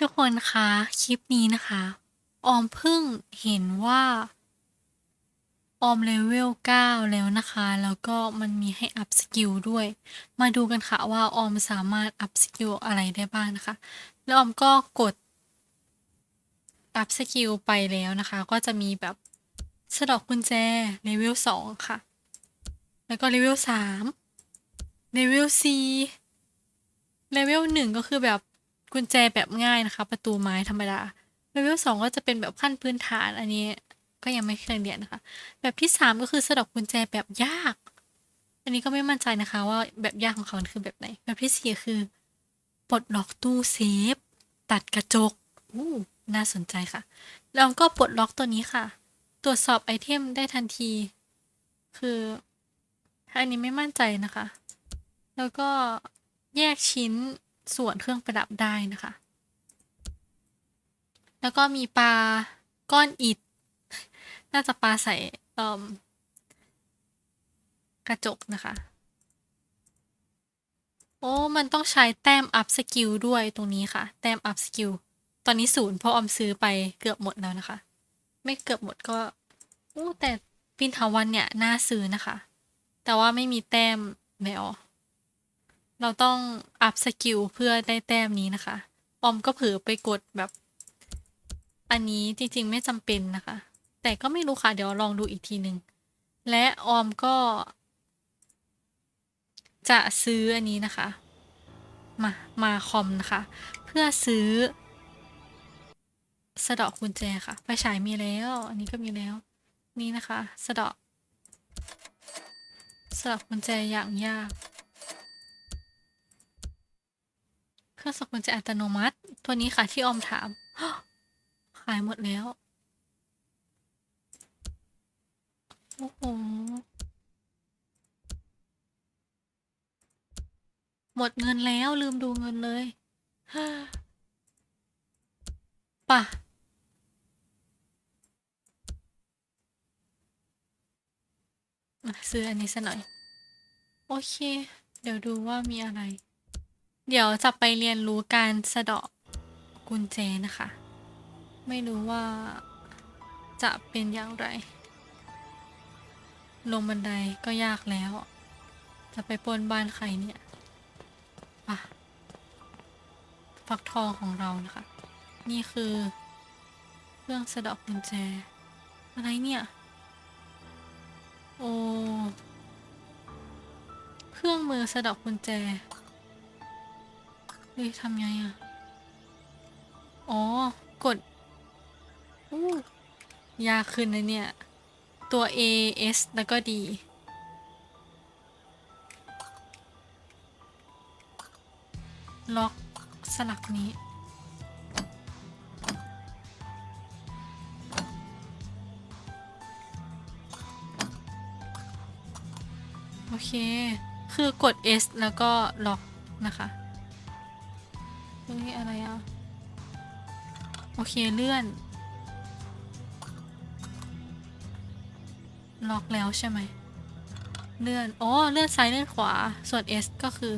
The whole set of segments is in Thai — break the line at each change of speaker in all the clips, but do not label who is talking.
ทุกคนคะคลิปนี้นะคะ ออมเพิ่งเห็นว่า ออมเลเวล 9 แล้วนะคะ แล้วก็มันมีให้อัพสกิลด้วย มาดูกันค่ะว่าออมสามารถอัพสกิลอะไรได้บ้างนะคะ แล้วออมก็กด อัพสกิลไปแล้วนะคะ ก็จะมีแบบสะดอกกุญแจเลเวล 2 ค่ะ แล้วก็เลเวล 3 เลเวล 4 เลเวล 1 ก็คือแบบ กุญแจแบบง่ายนะคะ ประตูไม้ธรรมดาเลเวล2ก็จะเป็นแบบขั้นพื้นฐานอันนี้ก็ยังไม่เคยเรียนนะคะ แบบที่3ก็คือสะดอกกุญแจแบบยาก อันนี้ก็ไม่มั่นใจนะคะ ว่าแบบยากของเขาคือแบบไหน แบบที่4คือปลดล็อกตู้เซฟ ตัดกระจกอู้น่าสนใจค่ะ แล้วก็ปลดล็อกตัวนี้ค่ะ ตรวจสอบไอเทมได้ทันที คืออันนี้ไม่มั่นใจนะคะ แล้วก็แยกชิ้น ส่วนเครื่องประดับได้นะคะ แล้วก็มีปลาก้อนอิฐน่าจะปลาใส่อมกระจกนะคะ โอ้ มันต้องใช้แต้มอัพสกิลด้วยตรงนี้ค่ะ แต้มอัพสกิล ตอนนี้ศูนย์เพราะออมซื้อไปเกือบหมดแล้วนะคะ ไม่เกือบหมดก็โอ้แต่ปินทาวันเนี่ย น่าซื้อนะคะ แต่ว่าไม่มีแต้มแมว เราต้องอัพสกิลเพื่อได้แต้มนี้นะคะ ออมก็เผลอไปกดแบบ อันนี้จริงๆไม่จำเป็นนะคะ แต่ก็ไม่รู้ค่ะ เดี๋ยวลองดูอีกทีหนึ่งและออมก็ จะซื้ออันนี้นะคะ มา มาคอมนะคะ เพื่อซื้อ สะดาะกุญแจค่ะไฟฉายมีแล้ว อันนี้ก็มีแล้ว นี่นะคะ สะดาะสะดาะกุญแจอย่างยาก เครื่องสะกกุญแจอัตโนมัติ ตัวนี้ค่ะที่ออมถาม ขายหมดแล้ว โอ้โห หมดเงินแล้วลืมดูเงินเลยป่ะอะซื้ออันนี้ซะหน่อย โอเค เดี๋ยวดูว่ามีอะไร เดี๋ยวจะไปเรียนรู้การสะเดาะกุญแจนะคะ ไม่รู้ว่าจะเป็นอย่างไร ลงบันไดก็ยากแล้ว จะไปปล้นบ้านใครเนี่ยป่ะฟักทองของเรานะคะ นี่คือเครื่องสะดาะกุญแจ อะไรเนี่ย โอ้ เครื่องมือสะดาะกุญแจ เฮ้ยทำไงอะ อ๋อ กดอู้ยากขึ้นนะเนี่ย ตัว A S แล้วก็ D ล็อกสลักนี้ โอเค คือกด S แล้วก็ล็อกนะคะ ตรงนี้อะไรอะ โอเคเลื่อน ล็อกแล้วใช่ไหม เลื่อนอ๋อเลื่อนซ้ายเลื่อนขวา ส่วน S ก็คือ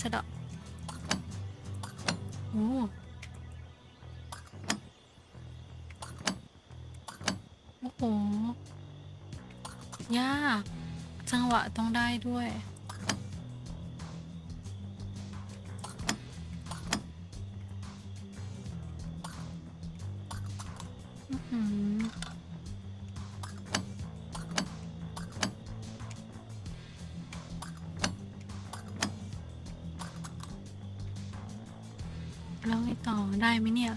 สะดาะโอ้โอ้โห ยาก จังหวะต้องได้ด้วย แล้วไงต่อได้ไหมเนี่ย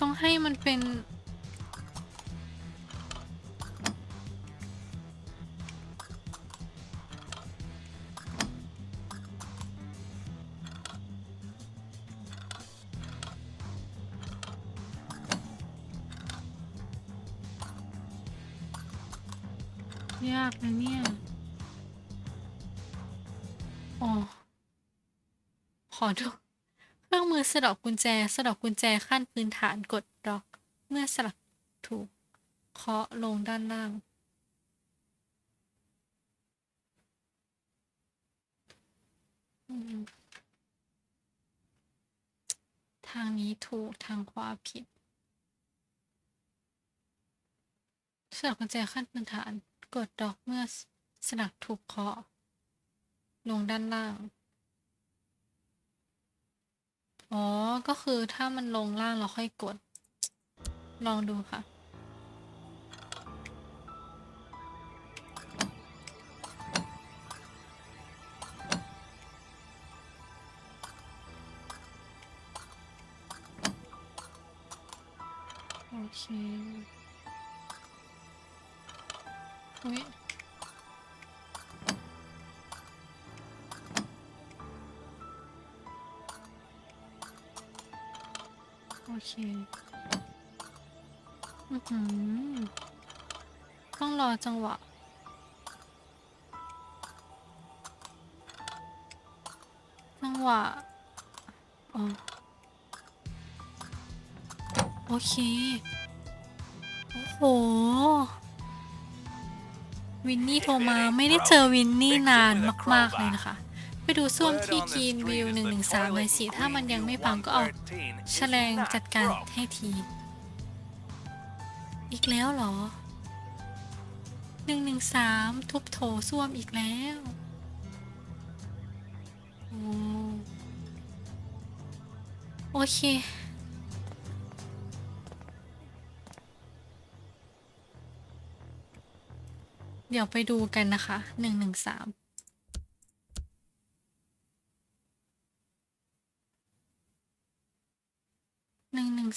ต้องให้มันเป็น ยากนะเนี่ยอ๋อขอดู สะดอกกุญแจ สะดอกกุญแจขั้นพื้นฐานกดล็อก เมื่อสลักถูกเคาะลงด้านล่าง ทางนี้ถูกทางขวาผิด สลักกุญแจขั้นพื้นฐาน กดดอกเมื่อสลักถูกเคาะ ลงด้านล่าง อ๋อ ก็คือถ้ามันลงล่างเราค่อยกด ลองดูค่ะ โอเคอุ้ย เคอือหือต้องรอจังหวะ จังหวะอ๋อโอเค โอ้โห วินนี่โทรมาไม่ได้เจอวินนี่นานมาก ๆ เลยนะคะ ไปดูส่วมที่กรีนวิวหนึ่งหนึ่งสามเลยสิ ถ้ามันยังไม่ฟังก็ออกแฉลงจัดการให้ที อีกแล้วเหรอหนึ่งหนึ่งสามทุบโถส่วมอีกแล้วโอโอเคเดี๋ยวไปดูกันนะคะ 113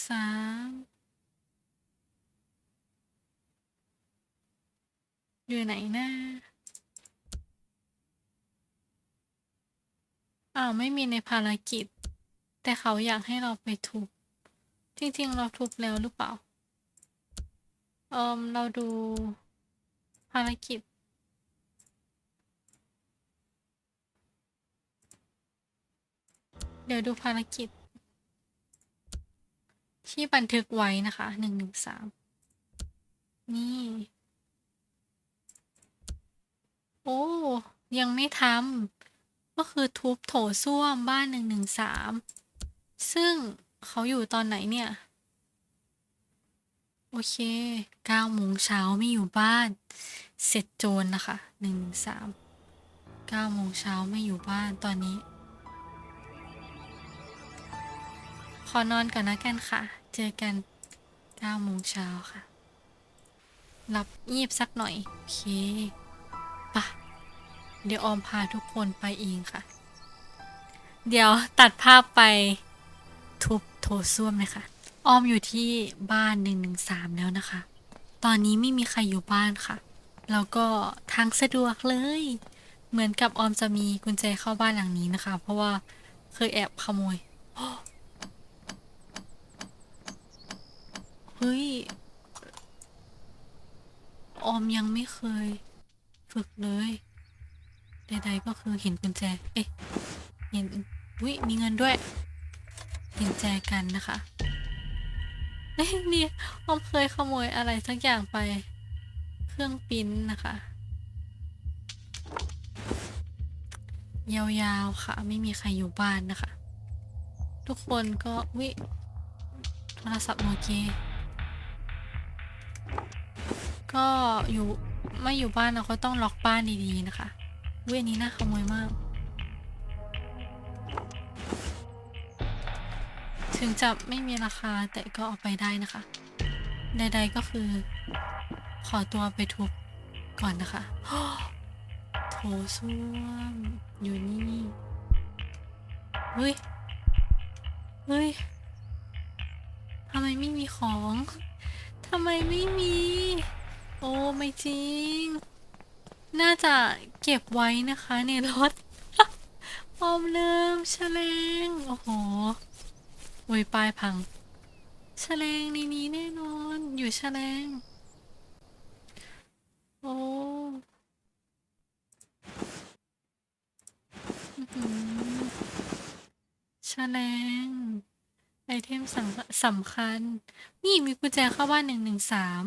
สามหนึ่งหนึ่งสามอยู่ไหนนะอ้าวไม่มีในภารกิจ แต่เขาอยากให้เราไปทุบจริงๆเราทุบแล้วหรือเปล่าเอิมเราดูภารกิจเดี๋ยวดูภารกิจ ที่บันทึกไว้นะคะหนึ่งหนึ่งสามนี่ โอ้ ยังไม่ทำก็คือทุบโถส้วมบ้านหนึ่งหนึ่งสามซึ่งเขาอยู่ตอนไหนเนี่ย โอเคเก้าโมงเช้าไม่อยู่บ้าน เสร็จโจรนะคะหนึ่งสามเก้าโมงเช้าไม่อยู่บ้านตอนนี้ ขอนอนก่อนนะกันค่ะ เจอกันเก้าโมงเช้าค่ะหลับงีบสักหน่อย โอเคปะเดี๋ยวออมพาทุกคนไปเองค่ะ เดี๋ยวตัดภาพไปทุบโถส้วมเลยค่ะ ออมอยู่ที่บ้านหนึ่งหนึ่งสามแล้วนะคะ ตอนนี้ไม่มีใครอยู่บ้านค่ะ แล้วก็ทางสะดวกเลย เหมือนกับออมจะมีกุญแจเข้าบ้านหลังนี้นะคะ เพราะว่าเคยแอบขโมย ฮ้ย ออมยังไม่เคย ฝึกเลย ใดๆก็คือเห็นกุญแจ เอ๊ะเห็นวิมีเงินด้วยเห็นแจกันนะคะเอ้ยเนี่ยออมเคยขโมยอะไรสักอย่างไป เครื่องปิ้นนะคะ ยาวๆค่ะ ไม่มีใครอยู่บ้านนะคะ ทุกคนก็วิโทรศัพท์โนเกีย ก็อยู่ไม่อยู่บ้านเราก็ต้องล็อกบ้านดีๆนะคะเว้ยอันนี้น่าขโมยมาก ถึงจะไม่มีราคาแต่ก็เอาไปได้นะคะ ใดๆก็คือ ขอตัวไปทุบก่อนนะคะโถส้วมอยู่นี่เฮ้ยเฮ้ยทำไมไม่มีของทำไมไม่มี โอ้ไม่จริง น่าจะเก็บไว้นะคะในรถออมลืมแฉลงโอ้โหโอ้ยปลายพังแฉลงในนี้แน่นอนอยู่แฉลงโอ้แฉลงไอเทมสำสำคัญ นี่มีกุญแจเข้าบ้านหนึ่งหนึ่งสาม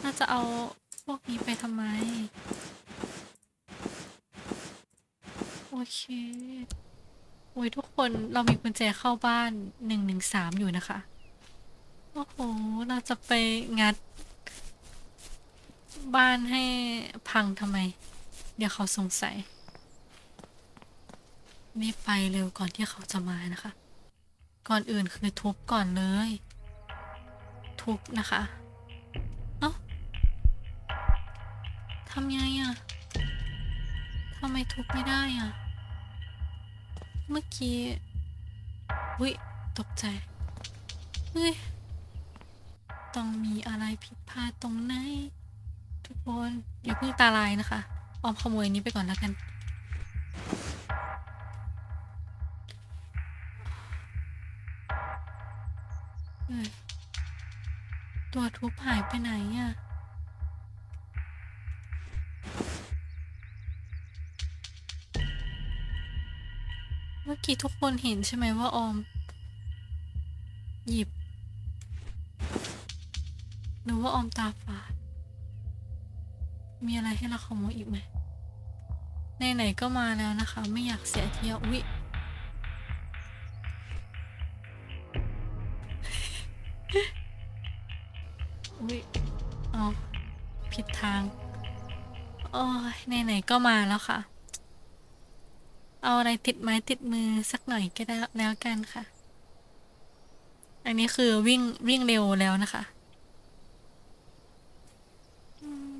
เราจะเอาพวกนี้ไปทำไม โอเคโอ้ยทุกคนเรามีกุญแจเข้าบ้านหนึ่งหนึ่งสามอยู่นะคะ โอ้โห เราจะไปงัด บ้านให้พังทำไม เดี๋ยวเขาสงสัยรีบไปเร็วก่อนที่เขาจะมานะคะ ก่อนอื่นคือทุบก่อนเลย ทุบนะคะ ทำไงอะทำไมทุบไม่ได้อะ เมื่อกี้วิตกใจเฮ้ยต้องมีอะไรผิดพลาดตรงไหน ทุกคนอย่าเพิ่งตาลายนะคะออมขโมยนี้ไปก่อนแล้วกันเอ้ยตัวทุบหายไปไหนอะ กี้ทุกคนเห็นใช่ไหมว่าออม หยิบหรือว่าออมตาฝาดมีอะไรให้เราขโมยอีกไหมไหนๆก็มาแล้วนะคะ ไม่อยากเสียเที่ยวอุ๊ยอุ๊ยอ๋อผิดทาง โอ้ยไหนๆก็มาแล้วค่ะ เอาอะไรติดไม้ติดมือสักหน่อยก็ได้แล้วกันค่ะ อันนี้คือวิ่งวิ่งเร็วแล้วนะคะอืม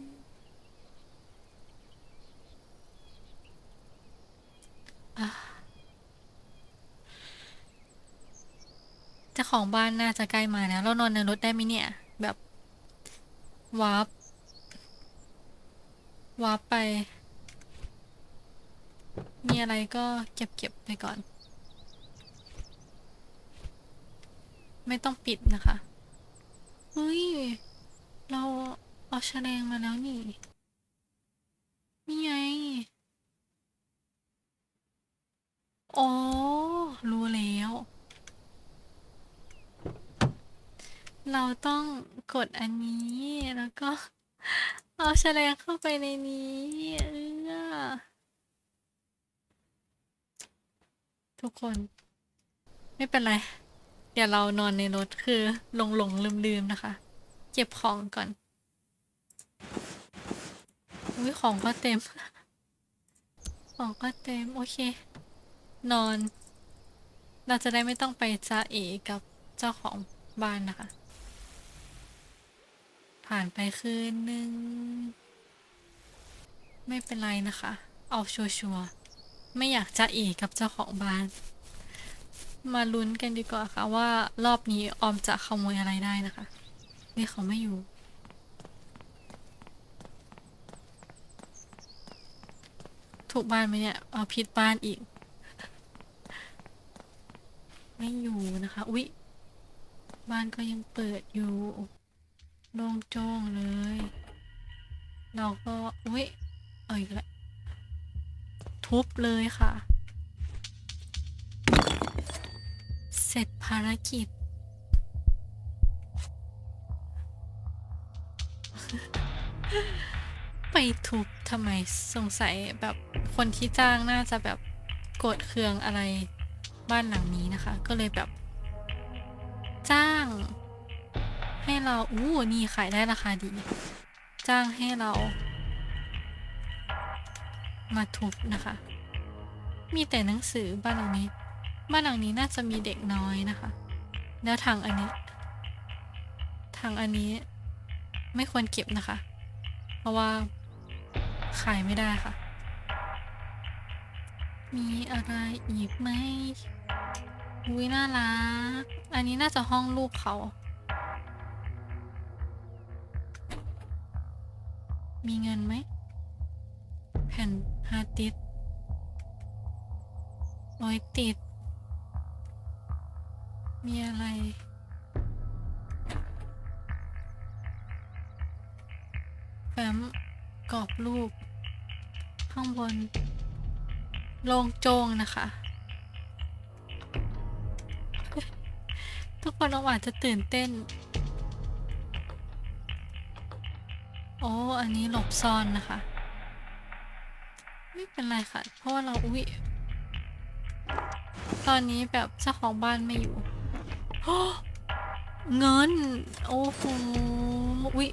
อะเจ้าของบ้านน่าจะใกล้มาแล้ว เรานอนในรถได้ไหมเนี่ย แบบวาร์ปวาร์ปไป มีอะไรก็เก็บเก็บไปก่อน ไม่ต้องปิดนะคะ เฮ้ย เราเอาแฉลงมาแล้วนี่ นี่ไง อ๋อ รู้แล้ว เราต้องกดอันนี้แล้วก็ เอาแฉลงเข้าไปในนี้เออ ทุกคน ไม่เป็นไร เดี๋ยวเรานอนในรถคือหลงหลงลืมลืมนะคะ เก็บของก่อนอุ้ยของก็เต็ม ของก็เต็ม โอเค นอน เราจะได้ไม่ต้องไปจ้าเอกับเจ้าของบ้านนะคะ ผ่านไปคืนหนึ่ง ไม่เป็นไรนะคะ เอาชัวร์ ไม่อยากจะเอกกับเจ้าของบ้าน มาลุ้นกันดีกว่าค่ะว่ารอบนี้ออมจะขโมยอะไรได้นะคะนี่เขาไม่อยู่ถูกบ้านไหมเนี่ยเอาผิดบ้านอีก ไม่อยู่นะคะ อุ๊ย บ้านก็ยังเปิดอยู่โล่งโจ้งเลย เราก็ อุ๊ย เอาอีกแล้ว ทุบเลยค่ะ เสร็จภารกิจ ไปทุบทำไมสงสัยแบบคนที่จ้างน่าจะแบบโกรธเคืองอะไรบ้านหลังนี้นะคะ ก็เลยแบบ จ้าง ให้เราอู้นี่ขายได้ราคาดี จ้างให้เรา มาทุบนะคะ มีแต่หนังสือบ้านหลังนี้ บ้านหลังนี้น่าจะมีเด็กน้อยนะคะ แล้วทางอันนี้ ทางอันนี้ไม่ควรเก็บนะคะ เพราะว่าขายไม่ได้ค่ะ มีอะไรอีกไหมอุ้ยน่ารัก อันนี้น่าจะห้องลูกเขา มีเงินไหมแผ่น ฮาร์ดดิสก์โอ้ยติด มีอะไรแฟ้มกรอบรูป ข้างบนโล่งโจงนะคะ ทุกคนเราอาจจะตื่นเต้น โอ้ อันนี้หลบซ่อนนะคะ เป็นไรค่ะ เพราะว่าเราอุ๊ยตอนนี้แบบเจ้าของบ้านไม่อยู่ เงิน โอ้โหอุ๊ย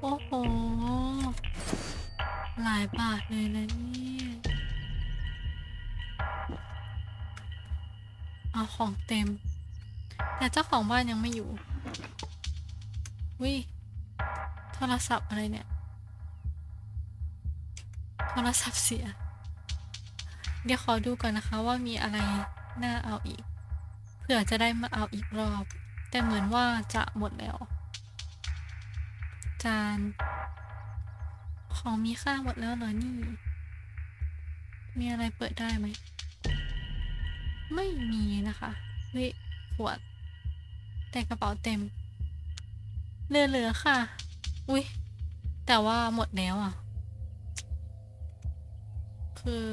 โอ้โห หลายบาทเลยนะเนี่ยเอาของเต็ม แต่เจ้าของบ้านยังไม่อยู่วิโทรศัพท์อะไรเนี่ย ทรศัพท์เสีย เดี๋ยวขอดูก่อนนะคะว่ามีอะไรน่าเอาอีกเผื่อจะได้มาเอาอีกรอบ แต่เหมือนว่าจะหมดแล้ว จาน ของมีค่าหมดแล้วเหรอนี่ มีอะไรเปิดได้ไหม ไม่มีนะคะเฮ้ยขวด แต่กระเป๋าเต็มเหลือๆค่ะ อุ้ยแต่ว่าหมดแล้วอะ คือ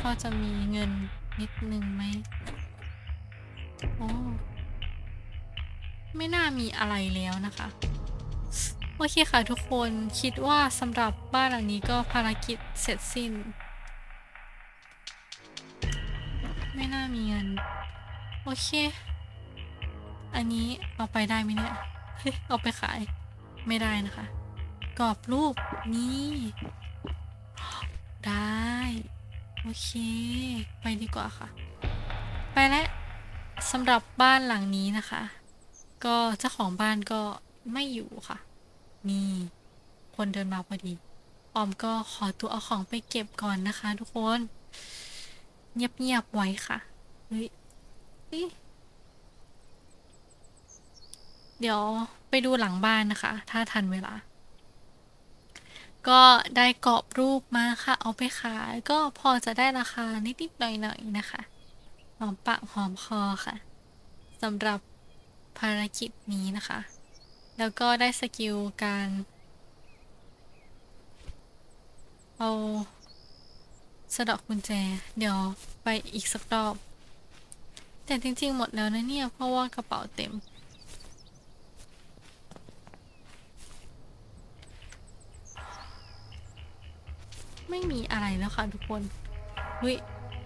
พอจะมีเงินนิดนึงไหมโอ้ไม่น่ามีอะไรแล้วนะคะ โอเคค่ะทุกคนคิดว่าสำหรับบ้านหลังนี้ก็ภารกิจเสร็จสิ้น ไม่น่ามีเงิน โอเค อันนี้เอาไปได้ไหมเนี่ย เอาไปขายไม่ได้นะคะ กรอบรูปนี่ได้ โอเค ไปดีกว่าค่ะ ไปแล้วสำหรับบ้านหลังนี้นะคะ ก็เจ้าของบ้านก็ไม่อยู่ค่ะ นี่คนเดินมาพอดี ออมก็ขอตัวเอาของไปเก็บก่อนนะคะ ทุกคน เงียบๆไว้ค่ะ เฮ้ยเฮ้ยเดี๋ยวไปดูหลังบ้านนะคะ ถ้าทันเวลา ก็ได้กรอบรูปมาค่ะ เอาไปขายก็พอจะได้ราคานิดๆหน่อยๆนะคะหอมปากหอมคอค่ะสำหรับภารกิจนี้นะคะ แล้วก็ได้สกิลการเอาสะดอกกุญแจ เดี๋ยวไปอีกสักรอบ แต่จริงๆหมดแล้วนะเนี่ย เพราะว่ากระเป๋าเต็ม ไม่มีอะไรแล้วค่ะทุกคนเฮ้ย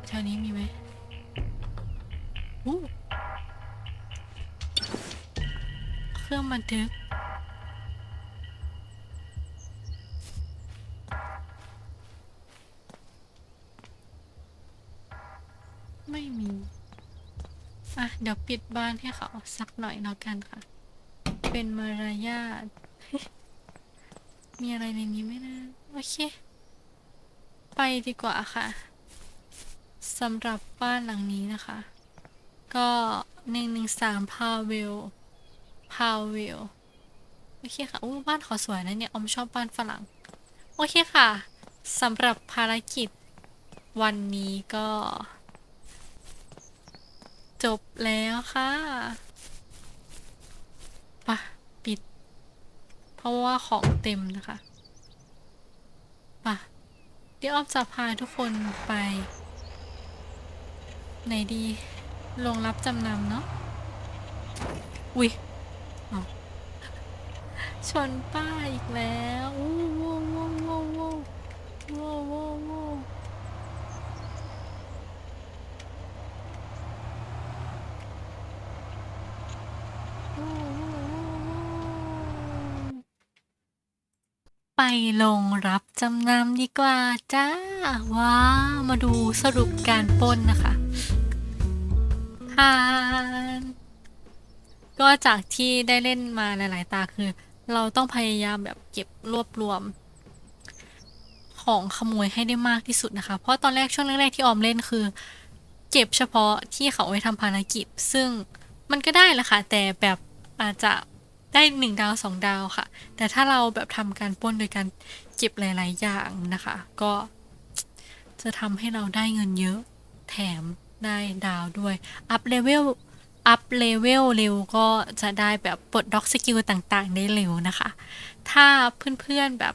แถวนี้มีไหมอู้เครื่องบันทึก ไม่มี อะ เดี๋ยวปิดบ้านให้เขาสักหน่อยแล้วกันค่ะ เป็นมารยาทมีอะไรในนี้ไหมนะ โอเค ไปดีกว่าค่ะสำหรับบ้านหลังนี้นะคะ ก็หนึ่งหนึ่งสามพาวเวลพาวเวลโอเคค่ะอู้บ้านขาสวยนะเนี่ยอมชอบบ้านฝรั่ง โอเคค่ะสำหรับภารกิจวันนี้ก็ จบแล้วค่ะปะปิด เพราะว่าของเต็มนะคะ เดี๋ยวออฟจะพาทุกคนไป ไหนดีลงรับจำนำเนาะอุ้ยชนป้ายอีกแล้ว อู้ว้าวว้าวว้าวว้าวว้าวว้าวว้าว ไปลงรับจำนำดีกว่าจ้า ว้า มาดูสรุปการปล้นนะคะผ่านก็จากที่ได้เล่นมาหลาย ๆ ตาคือ เราต้องพยายามแบบเก็บรวบรวม ของขโมยให้ได้มากที่สุดนะคะ เพราะตอนแรกช่วงแรก ๆ ที่ออมเล่นคือ เก็บเฉพาะที่เขาเอาไว้ทำภารกิจ ซึ่งมันก็ได้แหละค่ะแต่แบบอาจจะ ได้หนึ่งดาวสองดาวค่ะ แต่ถ้าเราแบบทำการป้นโดยการเก็บหลาย ๆ อย่างนะคะ ก็จะทำให้เราได้เงินเยอะแถมได้ดาวด้วย อัพเลเวล อัพเลเวลเร็วก็จะได้แบบปลดด็อกสกิลต่าง ๆ ได้เร็วนะคะ ถ้าเพื่อน ๆ แบบ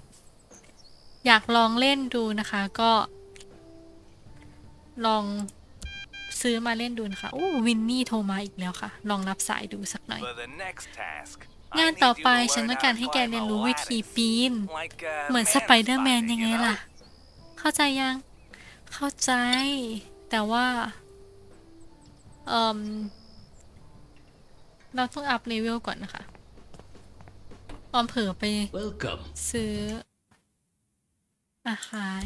อยากลองเล่นดูนะคะก็ ลองซื้อมาเล่นดูนะคะโอ้วินนี่โทรมาอีกแล้วค่ะ ลองรับสายดูสักหน่อย
For the next task,
งาน
I
ต่อ
need you
ไป
to
ฉัน
learn
ต้อง
how
การ
to
ให้แก
climb
เรียน
a
รู้วิธี
ladder.
ปีน
Like, uh,
เหมือน
man
สไปเดอร์แมน
fighting,
ยังไง
you know?
ล่ะ เข้าใจยัง เข้าใจ แต่ว่าเอ่มเราต้องอัพเลเวลก่อนนะคะ ออมเผลอไป
Welcome.
ซื้ออาขาย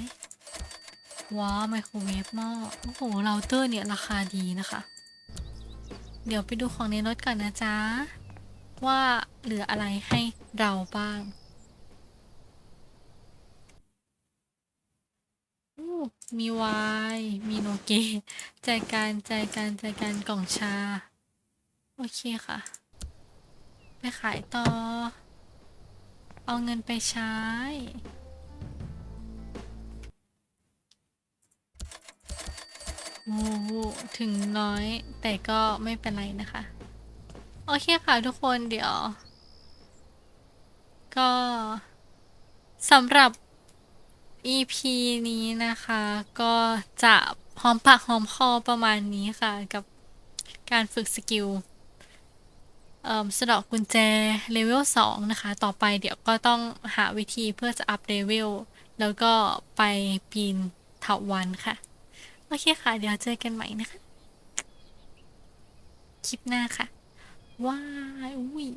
ว้าวไมโครเวฟหม้อโอ้โหเราเตอร์เนี่ย ราคาดีนะคะ เดี๋ยวไปดูของในรถก่อนนะจ๊ะ ว่าเหลืออะไรให้เราบ้างอู้มีไวน์มีโนเกะใจายการใจายการใจายการกล่องชา โอเคค่ะ ไปขายต่อ เอาเงินไปใช้โอ้โหถึงน้อยแต่ก็ไม่เป็นไรนะคะ โอเคค่ะทุกคนเดี๋ยว ก็สำหรับ EP นี้นะคะ ก็จะหอมปากหอมคอประมาณนี้ค่ะ กับการฝึกสกิลเอ่อสะดอกกุญแจเลเวล2นะคะ ต่อไปเดี๋ยวก็ต้องหาวิธีเพื่อจะอัพเลเวลแล้วก็ไปปีนเถาวันค่ะ โอเคค่ะ เดี๋ยวเจอกันใหม่นะคะ คลิปหน้าค่ะ ว้ายอุ้ย